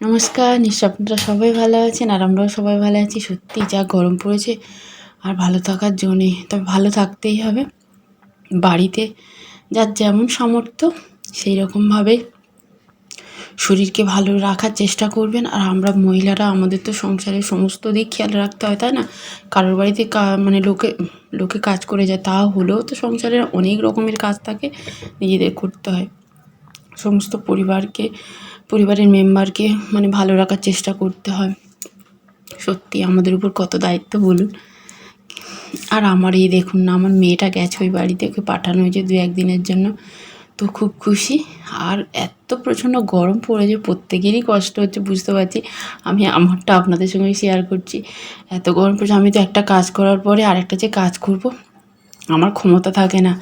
নমস্কার, নিশ্চয় আপনারা সবাই ভালো আছেন আর আমরাও সবাই ভালো আছি। সত্যি যা গরম পড়েছে আর ভালো থাকার জন্যে, তবে ভালো থাকতেই হবে। বাড়িতে যার যেমন সামর্থ্য সেই রকমভাবে শরীরকে ভালো রাখার চেষ্টা করবেন। আর আমরা মহিলারা, আমাদের তো সংসারের সমস্ত দিক খেয়াল রাখতে হয়, তাই না? কারোর বাড়িতে মানে লোকে লোকে কাজ করে যায়, তা হলেও তো সংসারের অনেক রকমের কাজ থাকে, নিজেদের করতে হয়। সমস্ত পরিবারকে পরিবারের মেম্বারকে মানে ভালো রাখার চেষ্টা করতে হয়। সত্যি আমাদের উপর কত দায়িত্ব বলুন। আর আমার এই দেখুন না, আমার মেয়েটা গেছে ওই বাড়িতে ওকে পাঠানো হয়েছে দু একদিনের জন্য। তো খুব খুশি। আর এত প্রচণ্ড গরম পড়েছে, প্রত্যেকেরই কষ্ট হচ্ছে, বুঝতে পারছি। আমি আমারটা আপনাদের সঙ্গে শেয়ার করছি। এত গরম পড়েছে, আমি তো একটা কাজ করার পরে আরেকটা যে কাজ করব আমার ক্ষমতা থাকে না।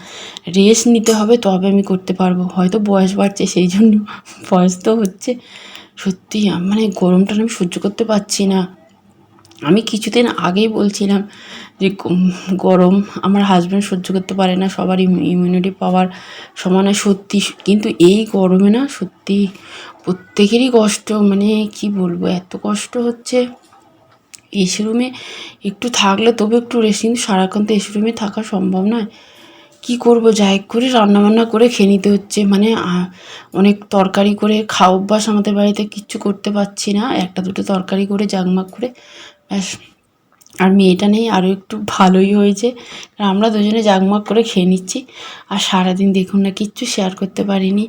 রেস্ট নিতে হবে, তবে আমি করতে পারব। হয়তো বয়স বাড়ছে, সেই জন্য বয়স তো হচ্ছে। সত্যি মানে গরমটা আমি সহ্য করতে পারছি না। আমি কিছুদিন আগেই বলছিলাম যে গরম আমার হাজব্যান্ড সহ্য করতে পারে না, সবার ইমিউনিটি পাওয়ার সমানে সত্যি। কিন্তু এই গরমে না, সত্যি প্রত্যেকেরই কষ্ট মানে কি বলব, এত কষ্ট হচ্ছে। এসি রুমে একটু থাকলে তবু একটু রেস্ট কিন্তু সারাক্ষণ তো এসি রুমে থাকা সম্ভব নয়। কী করব? যাই করে রান্নাবান্না করে খেয়ে নিতে হচ্ছে। মানে অনেক তরকারি করে খাওয়া অভ্যাস আমাদের বাড়িতে কিচ্ছু করতে পারছি না। একটা দুটো তরকারি করে, জাগমাগ করে, ব্যাস। আর মেয়েটা নেই, আরও একটু ভালোই হয়েছে। আমরা দুজনে জাগমাগ করে খেয়ে নিচ্ছি। আর সারাদিন দেখুন না, কিচ্ছু শেয়ার করতে পারিনি।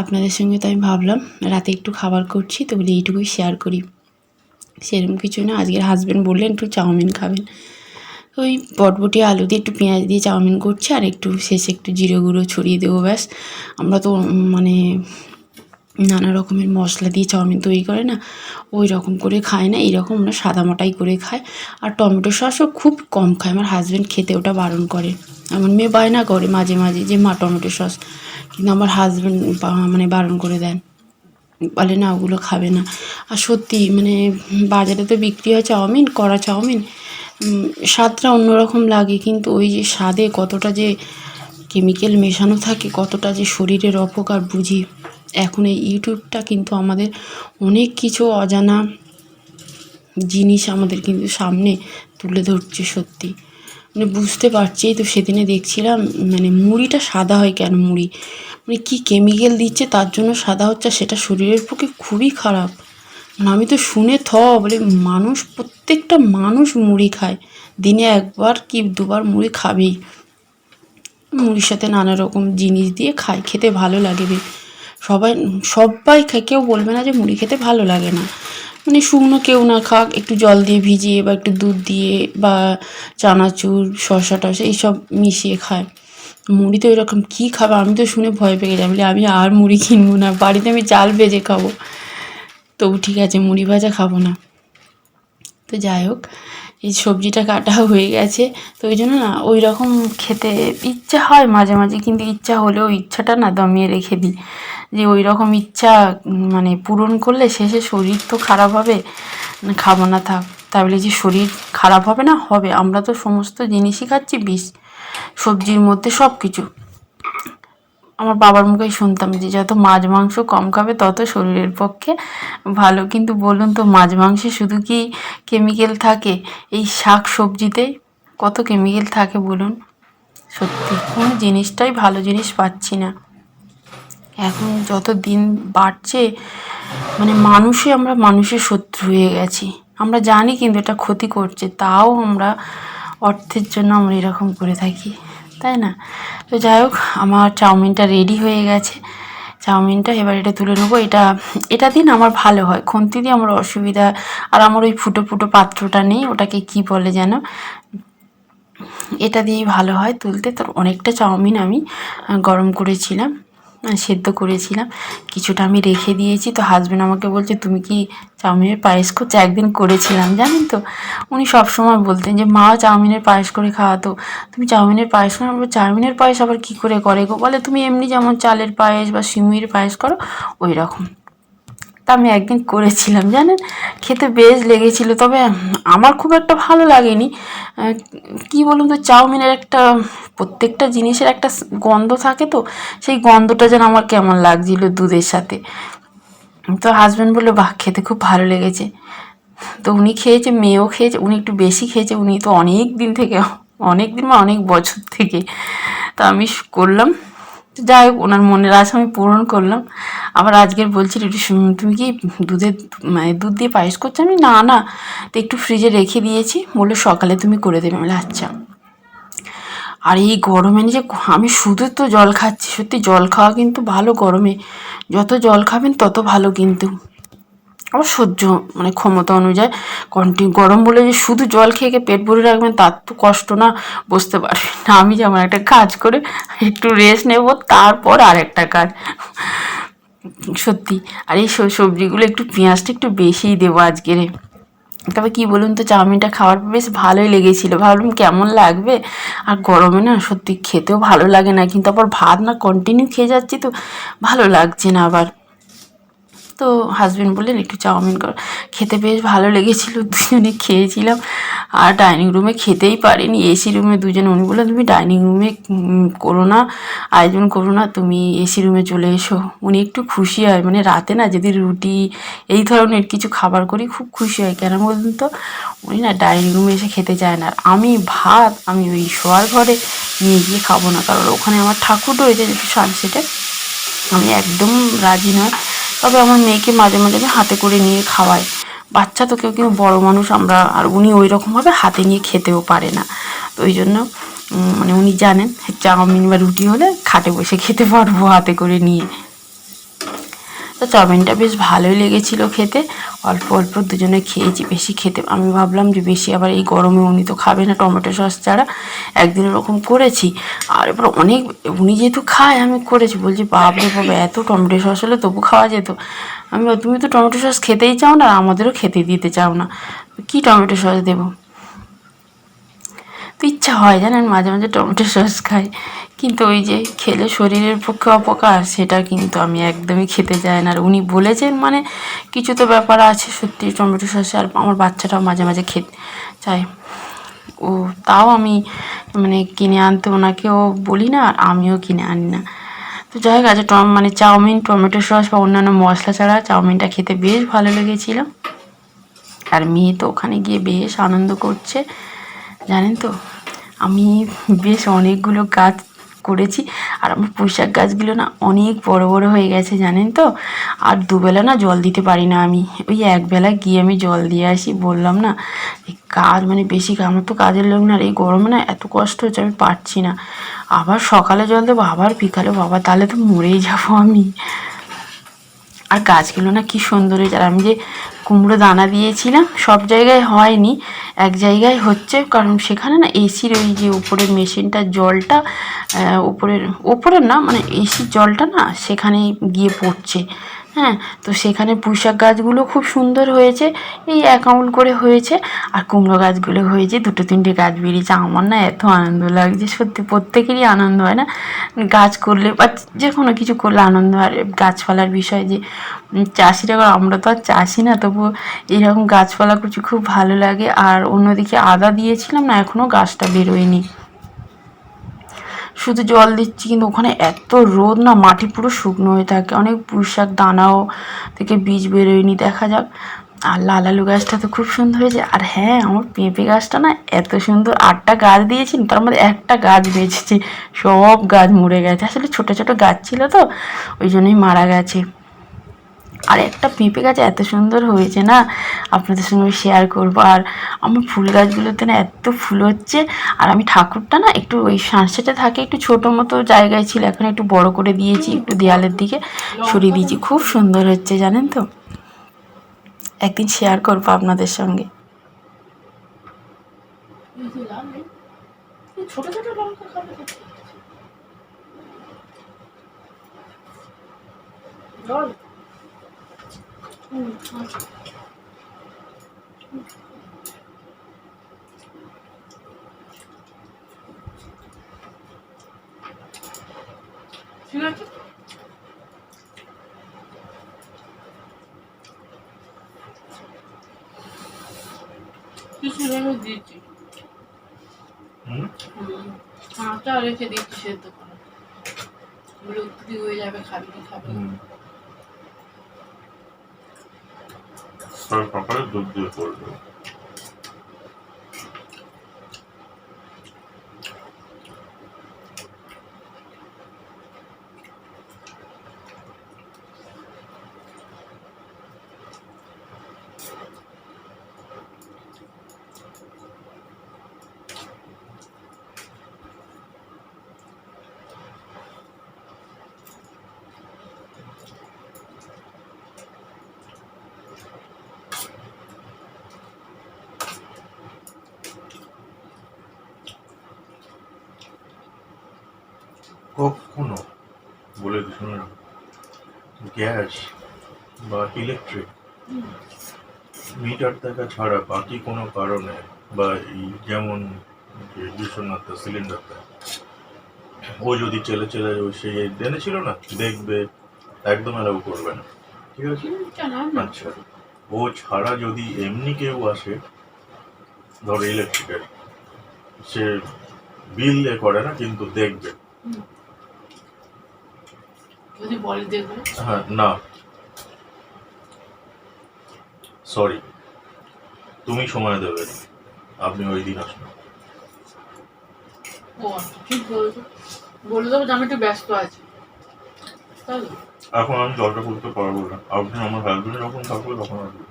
আপনাদের সঙ্গে তো আমি ভাবলাম, রাতে একটু খাবার করছি, তো বলি এইটুকুই শেয়ার করি। সেরকম কিছু না। আজকের হাজব্যান্ড বললেন, একটু চাউমিন খাবেন। ওই বটবটি, আলু দিয়ে একটু পেঁয়াজ দিয়ে চাউমিন করছি আর একটু শেষে একটু জিরে গুঁড়ো ছড়িয়ে দেবো ব্যাস। আমরা তো মানে নানা রকমের মশলা দিয়ে চাউমিন তৈরি করে না, ওই রকম করে খায় না এরকম আমরা সাদামাটাই করে খায় আর টমেটো সসও খুব কম খায়, আমার হাজব্যান্ড খেতে ওটা বারণ করে। আমার মেয়ে বায়না করে মাঝে মাঝে যে, মা, টমেটো সস। কিন্তু আমার হাজব্যান্ড মানে বারণ করে দেন। বলে না ওগুলো খাবে না। আর সত্যি মানে বাজারে তো বিক্রি হয় চাউমিন করা চাউমিন উম, স্বাদটা অন্যরকম লাগে। কিন্তু ওই যে স্বাদে কতটা যে কেমিক্যাল মেশানো থাকে কতটা যে শরীরের অপকার বুঝি। এখন এই ইউটিউবটা কিন্তু আমাদের অনেক কিছু অজানা জিনিস আমাদের কিন্তু সামনে তুলে ধরছে সত্যি। মানে বুঝতে পারছি তো, সেদিনে দেখছিলাম মানে মুড়িটা সাদা হয় কেন মুড়ি? মানে কী কেমিক্যাল দিচ্ছে, তার জন্য সাদা হচ্ছে সেটা শরীরের পক্ষে খুবই খারাপ। মানে আমি তো শুনে থ, বলে মানুষ, প্রত্যেকটা মানুষ মুড়ি খায়। দিনে একবার কি দুবার মুড়ি খাবেই। মুড়ির সাথে নানা রকম জিনিস দিয়ে খায়, খেতে ভালো লাগে সবাই সবাই খায়, কেউ বলবে না যে মুড়ি খেতে ভালো লাগে না। মানে শুকনো কেউ না খাক, একটু জল দিয়ে ভিজিয়ে বা একটু দুধ দিয়ে বা চানাচুর, শসা টসা এইসব মিশিয়ে খায়। মুড়ি তো এরকম কী খাবে? আমি তো শুনে ভয় পেয়ে গেলাম বলি, আমি আর মুড়ি কিনবো না। বাড়িতে আমি চাল ভেজে খাব। তবু ঠিক আছে, মুড়ি ভাজা খাব না। তো যাই হোক এই সবজিটা কাটা হয়ে গেছে। তো ওই জন্য না ওই রকম খেতে ইচ্ছা হয় মাঝে মাঝে কিন্তু ইচ্ছা হলেও ইচ্ছাটা না দমিয়ে রেখে দিই। যে ওই রকম ইচ্ছা মানে পূরণ করলে শেষে শরীর তো খারাপ হবে না, খাব না থাক। তাই বলে যে শরীর খারাপ হবে না হবে। আমরা তো সমস্ত জিনিসই খাচ্ছি বিষ সবজির মধ্যে সব কিছু আমার বাবার মুখেই শুনতাম যে যত মাছ মাংস কম খাবে, তত শরীরের পক্ষে ভালো। কিন্তু বলুন তো, মাছ মাংসে শুধু কি কেমিক্যাল থাকে? এই শাক সবজিতে কত কেমিক্যাল থাকে বলুন? সত্যি, কোনো জিনিসটাই ভালো জিনিস পাচ্ছি না। এখন যত দিন বাড়ছে মানে মানুষই আমরা মানুষের শত্রু হয়ে গেছি। আমরা জানি কিন্তু এটা ক্ষতি করছে, তাও আমরা অর্থের জন্য আমরা এরকম করে থাকি। তাই না? তো যাই হোক, আমার চাউমিনটা রেডি হয়ে গেছে। চাউমিনটা এবার এটা তুলে নেব। এটা এটা দিন আমার ভালো হয়। খুন্তি দিয়ে আমার অসুবিধা, আর আমার ওই ফুটো ফুটো পাত্রটা নেই, ওটাকে কি বলে যেন? এটা দিয়েই ভালো হয়। তুলতে তোর অনেকটা চাউমিন আমি গরম করেছিলাম। সেদ্ধ করেছিলাম। কিছুটা আমি রেখে দিয়েছি। তো হাজব্যান্ড আমাকে বলছে তুমি কি চাউমিনের পায়েস করছ? একদিন করেছিলাম জানেন তো? উনি সবসময় বলতেন যে মা চাউমিনের পায়েস করে খাওয়াতো। তুমি চাউমিনের পায়েস করো? বলব, চাউমিনের পায়েস আবার কী করে করে গো? বলে তুমি এমনি যেমন চালের পায়েস বা সিমুইয়ের পায়েস করো ওই রকম। তা আমি একদিন করেছিলাম, জানেন? খেতে বেশ লেগেছিল, তবে আমার খুব একটা ভালো লাগেনি। কি বলুন তো, চাউমিনের একটা, প্রত্যেকটা জিনিসের একটা গন্ধ থাকে তো, সেই গন্ধটা যেন আমার কেমন লাগছিল দুধের সাথে। তো হাজব্যান্ড বলল, বাহ, খেতে খুব ভালো লেগেছে। তো উনি খেয়েছে, মেয়েও খেয়েছে, উনি একটু বেশি খেয়েছে, উনি তো অনেক দিন থেকে, অনেক দিন বা অনেক বছর থেকে। তো আমি করলাম। তো যাই হোক, ওনার মনের আশা আমি পূরণ করলাম। আবার আজকের বলছিল একটু তুমি কি দুধের মানে দুধ দিয়ে পায়েস করছ? আমি, না না, তো একটু ফ্রিজে রেখে দিয়েছি। বলল, সকালে তুমি করে দেবে। আমি আচ্ছা। আর এই গরমে যে আমি শুধু তো জল খাচ্ছি, সত্যি জল খাওয়া কিন্তু ভালো গরমে। যত জল খাবেন, তত ভালো কিন্তু। আবার সহ্য মানে ক্ষমতা অনুযায়ী কন্টিনিউ গরম বলে যে শুধু জল খেয়ে পেট ভরে রাখবেন, তার তো কষ্ট না বুঝতে পারবেন না। আমি যেমন একটা কাজ করে একটু রেস্ট নেব, তারপর আর একটা কাজ। সত্যি। আর এই সবজিগুলো একটু পেঁয়াজটা একটু বেশিই দেবো আজকেরে। তবে কি বলুন তো, চাউমিনটা খাওয়ার বেশ ভালোই লেগেছিলো। ভাবলাম কেমন লাগবে? আর গরমে না সত্যি খেতেও ভালো লাগে না, কিন্তু আবার ভাত না কন্টিনিউ খেয়ে যাচ্ছি তো ভালো লাগছে না আবার। তো হাজবেন্ড বললেন, একটু চাউমিন করো। খেতে বেশ ভালো লেগেছিলো, দুজনে খেয়েছিলাম। আর ডাইনিং রুমে খেতেই পারিনি। এসি রুমে দুজনে, উনি বললেন, তুমি ডাইনিং রুমে করো না, আয়োজন করো না, তুমি এসি রুমে চলে এসো। উনি একটু খুশি হয় মানে রাতে না যদি রুটি, এই ধরনের কিছু খাবার করি, খুব খুশি হয়। কেন বলুন তো? উনি না ডাইনিং রুমে এসে খেতে চায় না। আমি ভাত, আমি ওই শোয়ার ঘরে নিয়ে গিয়ে খাব না। কারণ ওখানে আমার ঠাকুর রয়েছে সানসেটে আমি একদম রাজি নয়। তবে আমার মেয়েকে মাঝে মাঝে আমি হাতে করে নিয়ে খাওয়াই। বাচ্চা তো কেউ কেউ, বড়ো মানুষ আমরা আর উনি ওই রকমভাবে হাতে নিয়ে খেতেও পারে না। তো ওই জন্য মানে উনি জানেন চাউমিন বা রুটি হলে খাটে বসে খেতে পারব হাতে করে নিয়ে। তো চাউমিনটা বেশ ভালোই লেগেছিলো খেতে। অল্প অল্প দুজনে খেয়েছি, বেশি খেতে। আমি ভাবলাম যে বেশি আবার এই গরমে উনি তো খাবে না টমেটো সস ছাড়া। একদিন ওরকম করেছি, আর এবার অনেক উনি যেহেতু খায়, আমি করেছি। বলছি, বাপরে বাবা এত টমেটো সস হলে তবু খাওয়া যেত। আমি তুমি তো টমেটো সস খেতেই চাও না আমাদেরও খেতে দিতে চাও না। কি টমেটো সস দেবো? ইচ্ছা হয়, জানেন? মাঝে মাঝে টমেটো সস খাই। কিন্তু ওই যে খেলে শরীরের পক্ষে অপকার, সেটা কিন্তু আমি একদমই খেতে চাই না। আর উনি বলেছেন মানে কিছু তো ব্যাপার আছে সত্যি, টমেটো সসে আর আমার বাচ্চাটাও মাঝে মাঝে খেতে চায়। ও, তাও আমি মানে কিনে আনতে ওনাকেও বলি না, আর আমিও কিনে আনি না। তো যাই হোক আছে টম মানে চাউমিন, টমেটো সস বা অন্যান্য মশলা ছাড়া চাউমিনটা খেতে বেশ ভালো লেগেছিল। আর মেয়ে তো ওখানে গিয়ে বেশ আনন্দ করছে, জানেন তো? আমি বেশ অনেকগুলো গাছ করেছি, আর আমার পুঁইশাক গাছগুলো না অনেক বড় বড় হয়ে গেছে, জানেন তো? আর দুবেলা না জল দিতে পারি না আমি। ওই একবেলা গিয়ে আমি জল দিয়ে আসি, বললাম না কাজ মানে বেশি আমার তো কাজের লোক না এই গরমে না এত কষ্ট হচ্ছে, আমি পারছি না। আবার সকালে জল দেবো, আবার বিকালে, বাবা, তাহলে তো মরেই যাব আমি। আর গাছগুলো না কি সুন্দর হয়েছে। আর আমি যে কুমড়ো দানা দিয়েছিলাম, সব জায়গায় হয়নি, এক জায়গায় হচ্ছে, কারণ সেখানে না এসির ওই যে উপরের মেশিনটার জলটা উপরের উপরের না মানে এসির জলটা না সেখানে গিয়ে পড়ছে। হ্যাঁ তো সেখানে পুঁইশাক গাছগুলো খুব সুন্দর হয়েছে, এই অ্যাকাউন্ট করে হয়েছে। আর কুমড়ো গাছগুলো হয়েছে, দুটো তিনটে গাছ বেরিয়েছে। আমার না এত আনন্দ লাগছে, সত্যি প্রত্যেকেরই আনন্দ হয় না। গাছ করলে বা যে কোনো কিছু করলে আনন্দ হয়। গাছপালার বিষয় যে চাষিরা আমরা তো আর চাষি না তবু এরকম গাছপালা কিছু খুব ভালো লাগে। আর অন্যদিকে আদা দিয়েছিলাম না এখনও গাছটা বেরোয়নি। শুধু জল দিচ্ছি, কিন্তু ওখানে এত রোদ না, মাটি পুরো শুকনো হয়ে থাকে। অনেক পুঁইশাক, দানাও থেকে বীজ বেরোয়নি, দেখা যাক। আর লাল আলু গাছটা তো খুব সুন্দর হয়েছে। আর হ্যাঁ আমার পেঁপে গাছটা না এত সুন্দর, আটটা গাছ দিয়েছি তার মধ্যে একটা গাছ বেঁচেছি। সব গাছ মরে গেছে। আসলে ছোটো ছোটো গাছ ছিল তো, ওই জন্যই মারা গেছে। আর একটা পেঁপে গাছ এত সুন্দর হয়েছে না? আপনাদের সঙ্গে শেয়ার করব। আর আমার ফুল গাছগুলোতে না এত ফুল হচ্ছে। আর আমি ঠাকুরটা না একটু ওই সানসেটে থাকে, একটু ছোটো মতো জায়গায় ছিল, এখন একটু বড় করে দিয়েছি, একটু দেয়ালের দিকে সরিয়ে দিয়েছি। খুব সুন্দর হচ্ছে, জানেন তো? একদিন শেয়ার করব আপনাদের সঙ্গে। ছোট ছোট লঙ্কা খাবে ঠিক আছে? কিছু রেখে দিয়েছি হুম? রেখে দিচ্ছি সেদ্ধ করে। উত্তি হয়ে যাবে খাবি খাবি না। হুম। কাল সকালে দুধ দিয়ে করে দেবো কখনো বলে দিই শুনে গ্যাস বা ইলেকট্রিক মিটার দেখা ছাড়া বাকি কোনো কারণে বা এই যেমন যে বিশ্বনাথ সিলিন্ডারটা ও যদি চেলে চেলে ওই সে জেনেছিল না দেখবে একদম অ্যালাউ করবে না। ঠিক আছে? আচ্ছা ও ছাড়া যদি এমনি কেউ আসে ধরো ইলেকট্রিকের সে বিল এ করে না কিন্তু দেখবে। যদি বলে দেখবে হ্যাঁ না। সরি তুমি সময় দেবে আপনি ওই দিন আসুন ও আচ্ছা, ঠিক বলেছ। বলে দেবো যে আমি একটু ব্যস্ত আছি। এখন আমি জলটা করতে পারব না। আপনি আমার হাজবেন্ড যখন থাকবে তখন আসবে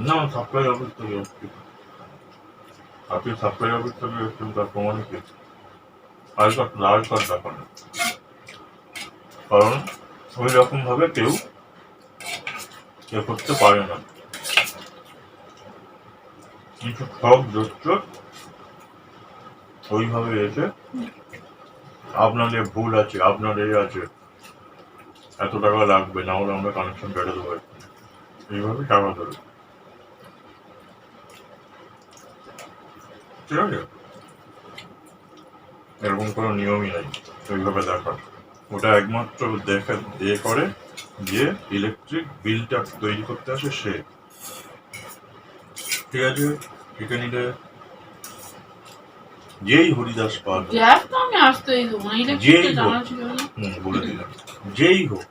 না। সাপ্লাই অফিস থেকে আপনি সাপ্লাই অফিস থেকে তার প্রমাণ কি লাল কার্ড দেখান কারণ, ওই রকম ভাবে কেউ এ করতে পারে না। কিছু সব যোগ্য ওইভাবে এসে আপনাদের ভুল আছে আপনার এ আছে। এত টাকা লাগবে, না হলে আমরা কানেকশন কেটে দেবো এইভাবে টাকা দেবে ঠিক আছে? এরকম কোনো নিয়মই নাই ওইভাবে দেখার। ওটা একমাত্র দেখে এ করে যে ইলেকট্রিক বিলটা তৈরি করতে আসে সে। ঠিক আছে? এখানে নিলে যেই হরিদাস পাল যেই হোক। বলে দিলাম। যেই হোক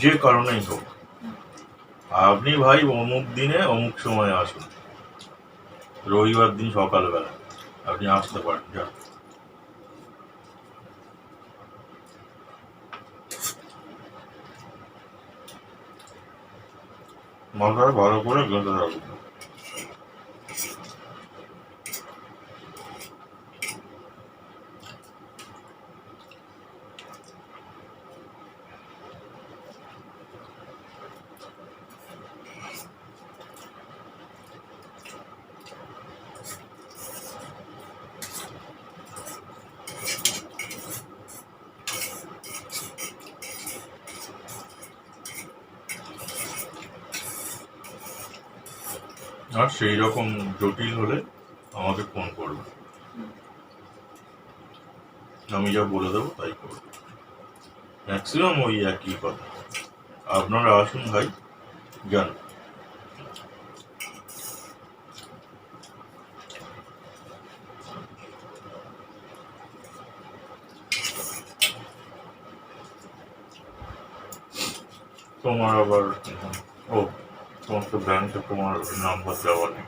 যে কারণেই হোক আপনি ভাই অমুক দিনে অমুক সময়ে আসুন। রবিবার দিন সকালবেলা আপনি আসতে পারেন যান। মাথায় ভালো করে গেঁথে রাখুন আর সেই রকম জটিল হলে আমাকে ফোন করবে। আমি যা বলে দেবো তাই করবে। ম্যাক্সিমাম ওই একই কথা। আপনারা আসুন ভাই, যান। তোমার আবার, ও। তোমার তো ব্যাংকে তোমার নাম্বার দেওয়া নেই